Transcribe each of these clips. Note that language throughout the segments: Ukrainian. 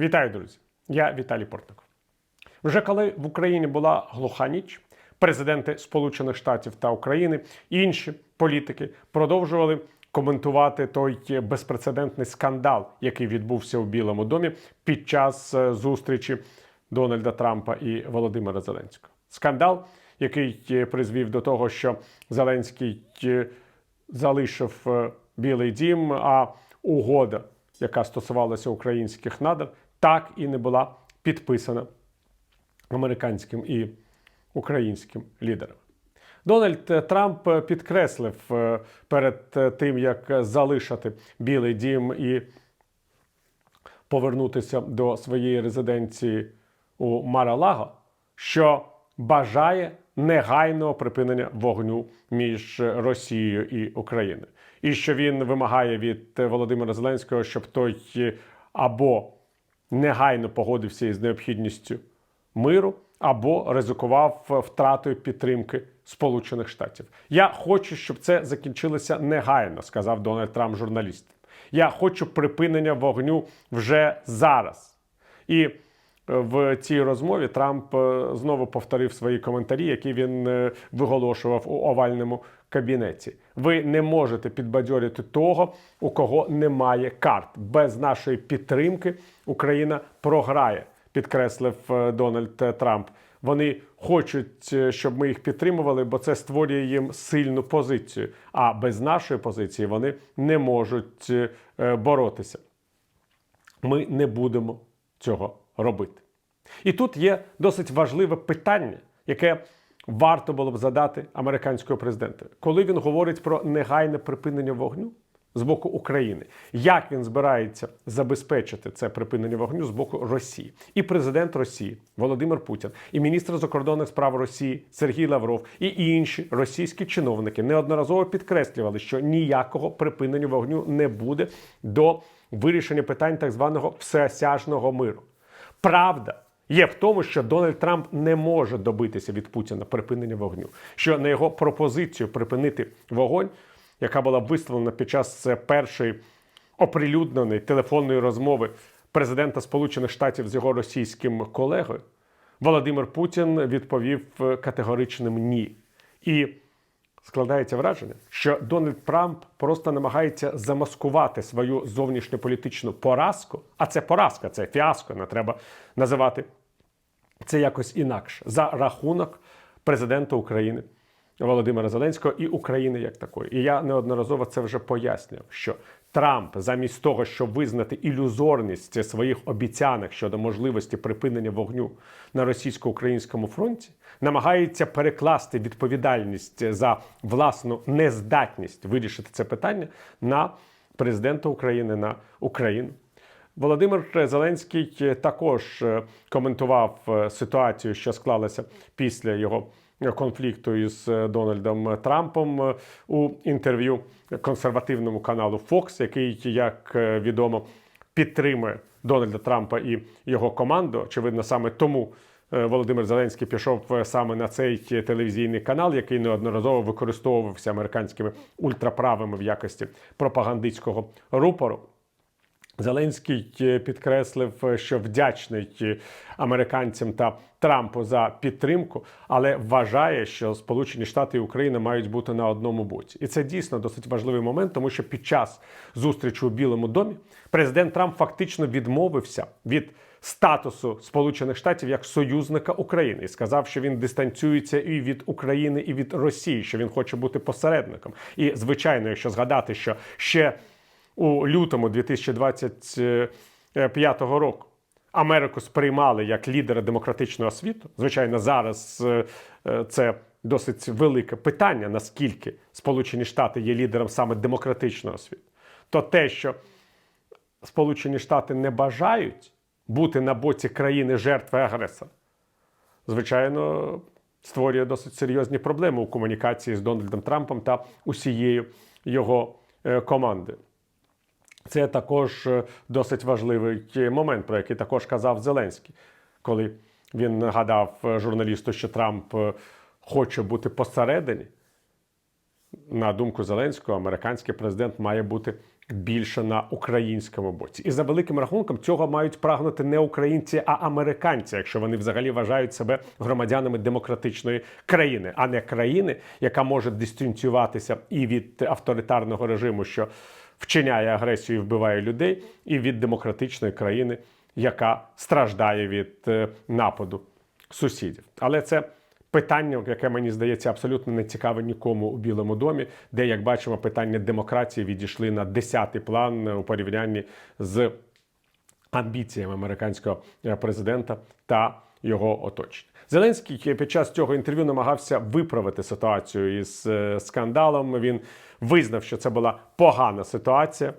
Вітаю, друзі! Я Віталій Портников. Вже коли в Україні була глуха ніч, президенти Сполучених Штатів та України і інші політики продовжували коментувати той безпрецедентний скандал, який відбувся у Білому домі під час е, зустрічі Дональда Трампа і Володимира Зеленського. Скандал, який е, призвів до того, що Зеленський е, залишив Білий Дім, а угода, яка стосувалася українських надр, так і не була підписана американським і українським лідерам. Дональд Трамп підкреслив е, перед е, тим, як залишити Білий Дім і повернутися до своєї резиденції у Маралаго, що бажає негайного припинення вогню між Росією і Україною, і що він вимагає від Володимира Зеленського, щоб той або негайно погодився із необхідністю миру, або ризикував втратою підтримки Сполучених Штатів. Я хочу, щоб це закінчилося негайно, сказав Дональд Трамп журналістам. Я хочу припинення вогню вже зараз. І е, в цій розмові Трамп е, знову повторив свої коментарі, які він е, виголошував у овальному кабінеті. Ви не можете підбадьорити того, у кого немає карт. Без нашої підтримки Україна програє, підкреслив е, Дональд Трамп. Вони хочуть, щоб ми їх підтримували, бо це створює їм сильну позицію. А без нашої позиції вони не можуть боротися. Ми не будемо цього робити. І тут є досить важливе питання, яке варто було б задати американського президента, коли він говорить про негайне припинення вогню з боку України. Як він збирається забезпечити це припинення вогню з боку Росії? І президент Росії Володимир Путін, і міністр закордонних справ Росії Сергій Лавров, і інші російські чиновники неодноразово підкреслювали, що ніякого припинення вогню не буде до вирішення питань так званого всеосяжного миру. Правда. Є в тому, що Дональд Трамп не може добитися від Путіна припинення вогню, що на його пропозицію припинити вогонь, яка була висловлена під час е, першої оприлюдненої телефонної розмови президента Сполучених Штатів з його російським колегою, Володимир Путін відповів е, категоричним ні. І складається враження, що Дональд Трамп просто намагається замаскувати свою зовнішньополітичну поразку, а це поразка, це фіаско, не треба називати. Це якось інакше. За рахунок президента України Володимира Зеленського і України як такої. І я неодноразово це вже пояснював, що Трамп, замість того, щоб визнати ілюзорність своїх обіцянок щодо можливості припинення вогню на російсько-українському фронті, намагається перекласти відповідальність за власну нездатність вирішити це питання на президента України на Україну. Володимир Зеленський також е, коментував е, ситуацію, що склалася після його конфлікту із е, Дональдом Трампом е, у інтерв'ю консервативному каналу Fox, який, як е, відомо, підтримує Дональда Трампа і його команду. Очевидно, саме тому. Володимир Зеленський пішов саме на цей телевізійний канал, який неодноразово використовувався американськими ультраправими в якості пропагандистського рупору. Зеленський е, підкреслив, е, що вдячний е, американцям та Трампу за підтримку, але вважає, що Сполучені Штати і Україна мають бути на одному боці, і це дійсно досить важливий момент, тому що під час зустрічі у Білому домі президент Трамп фактично відмовився від статусу Сполучених Штатів як союзника України і сказав, що він дистанціюється і від України, і від Росії, що він хоче бути посередником. І звичайно, якщо згадати, що ще у лютому 2025 року Америку сприймали як лідера демократичного світу. Звичайно, зараз е, е, це досить велике питання, наскільки Сполучені Штати є лідером саме демократичного світу. То те, що Сполучені Штати не бажають бути на боці країни жертви агресора, звичайно, створює досить серйозні проблеми у комунікації з Дональдом Трампом та усією його е, командою. Це також е, досить важливий момент, про який також казав Зеленський, коли він нагадав е, журналісту, що Трамп е, хоче бути посередині. на думку Зеленського, американський президент має бути більше на українському боці. І за великим рахунком цього мають прагнути не українці, а американці, якщо вони взагалі вважають себе громадянами демократичної країни, а не країни, яка може дистанціюватися і від авторитарного режиму, що вчиняє агресію і вбиває людей, і від демократичної країни, яка страждає від е, нападу сусідів. Але це питання, яке мені здається абсолютно не цікаве нікому у Білому домі, де, як бачимо, питання демократії відійшли на десятий план у порівнянні з амбіціями американського е, президента та його оточення. Зеленський під час цього інтерв'ю намагався виправити ситуацію із е, скандалом. Він визнав, що це була погана ситуація.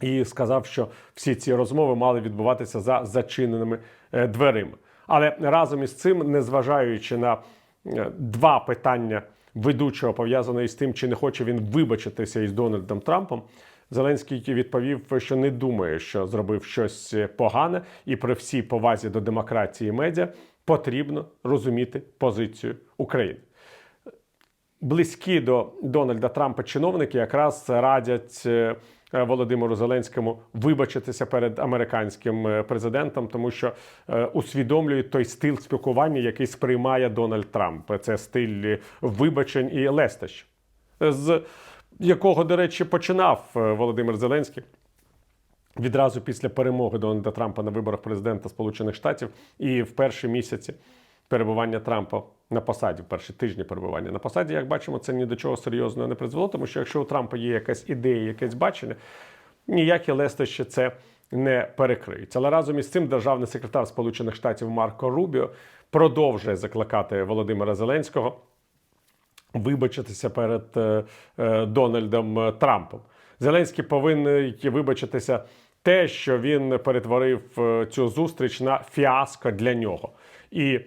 І сказав, що всі ці розмови мали відбуватися за зачиненими е, дверима. Але разом із цим, незважаючи на е, два питання ведучого пов'язаної з тим, чи не хоче він вибачитися із Дональдом Трампом, Зеленський відповів, що не думає, що зробив щось погане, і при всій повазі до демократії медіа потрібно розуміти позицію України близькі до Дональда Трампа чиновники якраз радять е, Володимиру Зеленському вибачитися перед американським е, президентом, тому що е, усвідомлюють той стиль спілкування, який сприймає Дональд Трамп. Це стиль вибачень і лестощ, з якого, до речі, починав Володимир Зеленський. Відразу після перемоги Дональда Трампа на виборах президента Сполучених Штатів і в перші місяці перебування Трампа на посаді, в перші тижні перебування на посаді, як бачимо, це ні до чого серйозного не призвело, тому що якщо у Трампа є якась ідея, якесь бачення, ніякі лестощі це не перекриють. Але разом із цим державний секретар Сполучених Штатів Марко Рубіо продовжує закликати Володимира Зеленського вибачитися перед е, е, Дональдом Трампом. Зеленський повинен вибачитися те, що він перетворив е, цю зустріч на фіаско для нього. І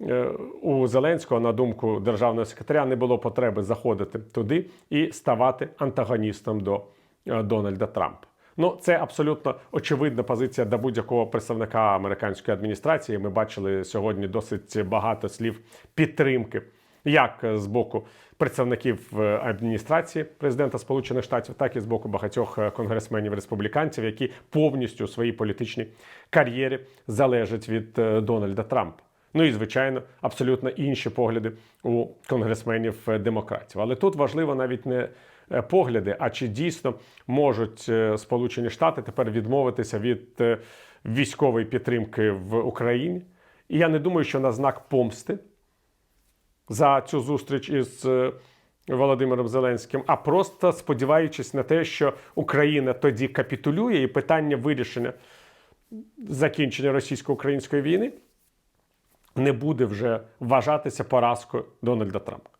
Е, у Зеленського, на думку державного секретаря, не було потреби заходити туди і ставати антагоністом до е, Дональда Трампа. Ну, це абсолютно очевидна позиція до будь-якого представника американської адміністрації. Ми бачили сьогодні досить багато слів підтримки, як з боку представників е, адміністрації президента Сполучених Штатів, так і з боку багатьох конгресменів республіканців, які повністю у своїй політичній кар'єрі залежать від Дональда Трампа. Ну і звичайно, абсолютно інші погляди у конгресменів е, демократів. Але тут важливо навіть не е, погляди, а чи дійсно можуть е, Сполучені Штати тепер відмовитися від військової підтримки в Україні. І я не думаю, що на знак помсти за цю зустріч із Володимиром Зеленським, а просто сподіваючись на те, що Україна тоді капітулює, і питання вирішення закінчення російсько-української війни не буде вже вважатися поразкою Дональда Трампа.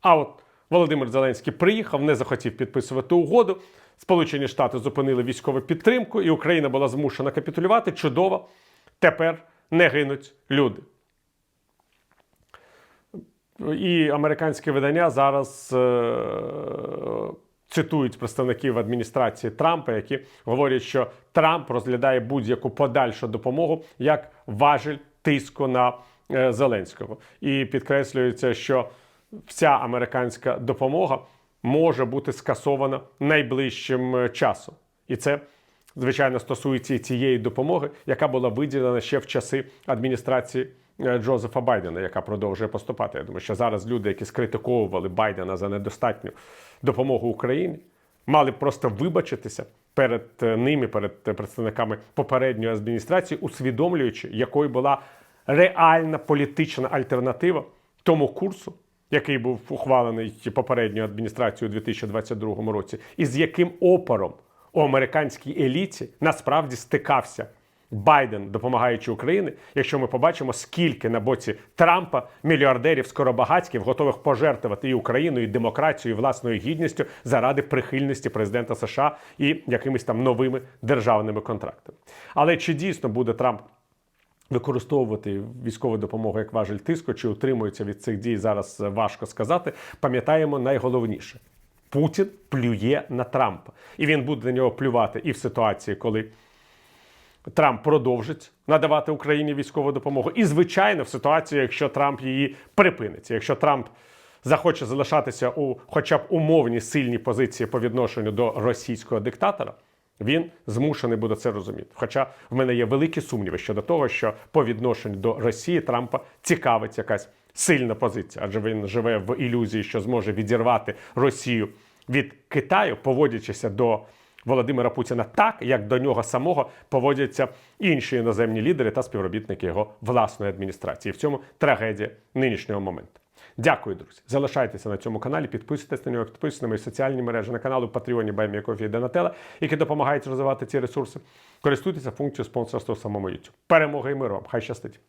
А от Володимир Зеленський приїхав, не захотів підписувати угоду. Сполучені Штати зупинили військову підтримку, і Україна була змушена капітулювати. Чудово, тепер не гинуть люди. І американське видання зараз е цитують представників адміністрації Трампа, які говорять, що Трамп розглядає будь-яку подальшу допомогу як важель тиску на Е, Зеленського. І підкреслюється, що вся американська допомога може бути скасована найближчим е, часом. І це, звичайно, стосується і цієї допомоги, яка була виділена ще в часи адміністрації. Е, Джозефа Байдена, яка продовжує поступати. Я думаю, що зараз люди, які скритиковували Байдена за недостатню допомогу Україні, мали б просто вибачитися перед ними, перед представниками попередньої адміністрації, усвідомлюючи, якою була реальна політична альтернатива тому курсу, який був ухвалений попередньою адміністрацією у 2022 році, і з яким опором у американській еліті насправді стикався. Байден, допомагаючи Україні, якщо ми побачимо, скільки на боці Трампа мільярдерів скоробагатьків готових пожертвувати і Україною, і демократією, і власною гідністю заради прихильності президента США і якимись там новими державними контрактами. Але чи дійсно буде Трамп Використовувати військову допомогу як важель тиску чи утримуються від цих дій зараз важко сказати. Пам'ятаємо найголовніше: Путін плює на Трампа, і він буде на нього плювати і в ситуації, коли Трамп продовжить надавати Україні військову допомогу, і звичайно в ситуації, якщо Трамп її припинить. Якщо Трамп захоче залишатися у хоча б умовній сильній позиції по відношенню до російського диктатора, він змушений буде це розуміти. Хоча в мене є великі сумніви щодо того, що по відношенню до Росії Трампа цікавить якась сильна позиція, адже він живе в ілюзії, що зможе відірвати Росію від Китаю, поводячися до Володимира Путіна так, як до нього самого поводяться інші іноземні лідери та співробітники його власної адміністрації. В цьому трагедія нинішнього моменту. Дякую, друзі. Залишайтеся на цьому каналі, підписуйтесь на нього, підписуйтесь на мої соціальні мережі, на канал у Патреоні Баймія Кофі і Донателла, які допомагають розвивати ці ресурси. Користуйтеся функцією спонсорства в самому YouTube. Перемоги і миру вам! Хай щастить!